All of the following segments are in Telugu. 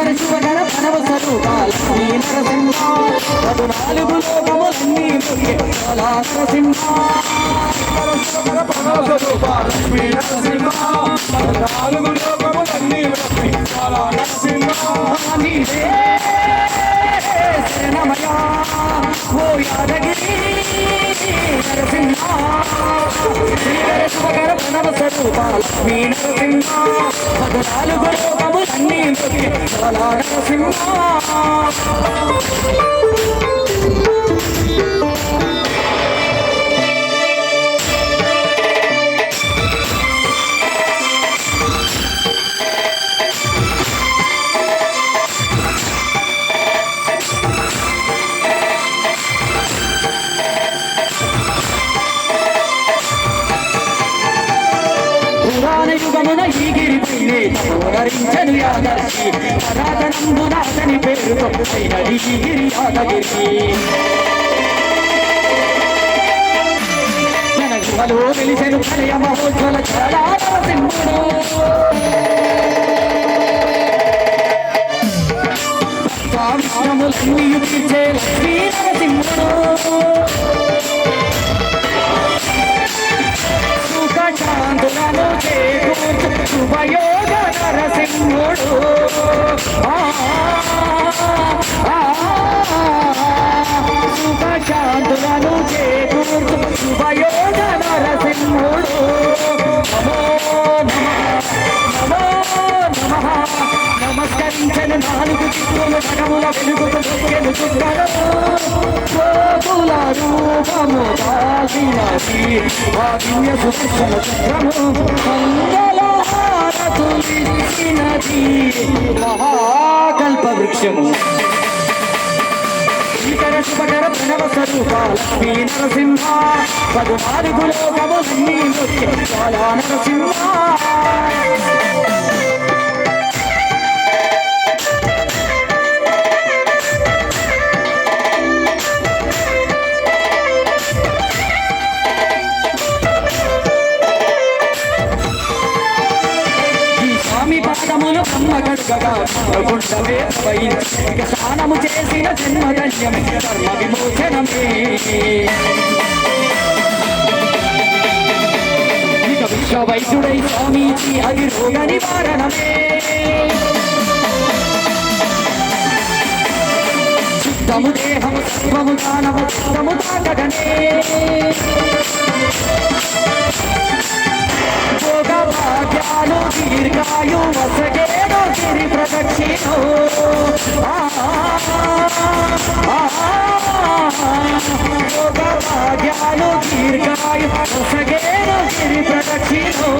శ్రీకర శివగణ ప్రణవ స్వరూప లక్ష్మీ నరసింహ పదునాలుగు లోకములన్నీ మొక్కే బాలా నరసింహ లక్ష్మీ నరసింహ నాలుగు లోకములన్నీ శ్రీకర శివగణ ప్రణవ స్వరూప లక్ష్మీ నరసింహ పదునాలుగు నరసింహ యుగమున ఈ గిరిపైనే తోరరించను యాదర్శి పరాతనంబున అతని పేరుతో అయినది ఈ గిరి యాదగిరి. జన గుహలో వెలిసెను ప్రళయ మహోజ్వల చాలా సింహుడు. నరసింహుడు ఆ, శుభయోగ నరసింహుడు నమో నమో నాలుగు నగముల గోకుల రూపము దాసినది ఆ దివ్య చక్రము మంగళహారతులిచ్చినది మహాకల్ప వృక్షము. శ్రీకర శుభకర ప్రణవ స్వరూప లక్ష్మీ నరసింహ పదునాలుగు నరసింహ స్వామి పాదమును బ్రహ్మ గడుగగా గుండమే వహించి ఇక స్నానము చేసిన జన్మధన్యమే ధర్మ విమోచనమే ఇక విశ్వ వైద్యుడై స్వామీజీ అది రోగ నివారణమే. శుద్ధము దేహము సత్వము దానము చిత్తము తాకగనే. ప్రదక్షిణో దీర్ఘాయు గిరి ప్రదక్షిణో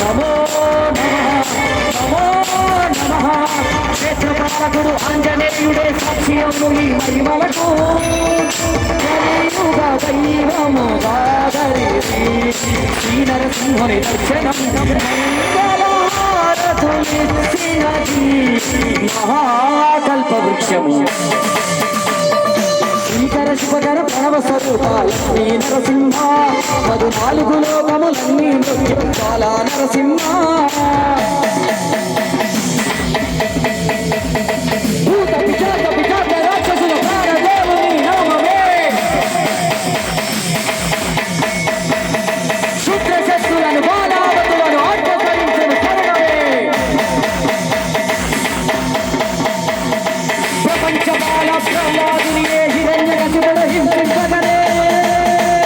నమో నమో క్షేత్రపాలకుడు ఆంజనేయుడే సాక్ష్యము ఈ మహిమలకు దైవము దాదరిది శ్రీ నరసింహుని దర్శనం మహాకల్ప వృక్షము శ్రీకర శుభకర ప్రణవ స్వరూప లక్ష్మీ నరసింహ. పదు నాలుగు లోకములన్నీ నృత్యం చాలా నరసింహ.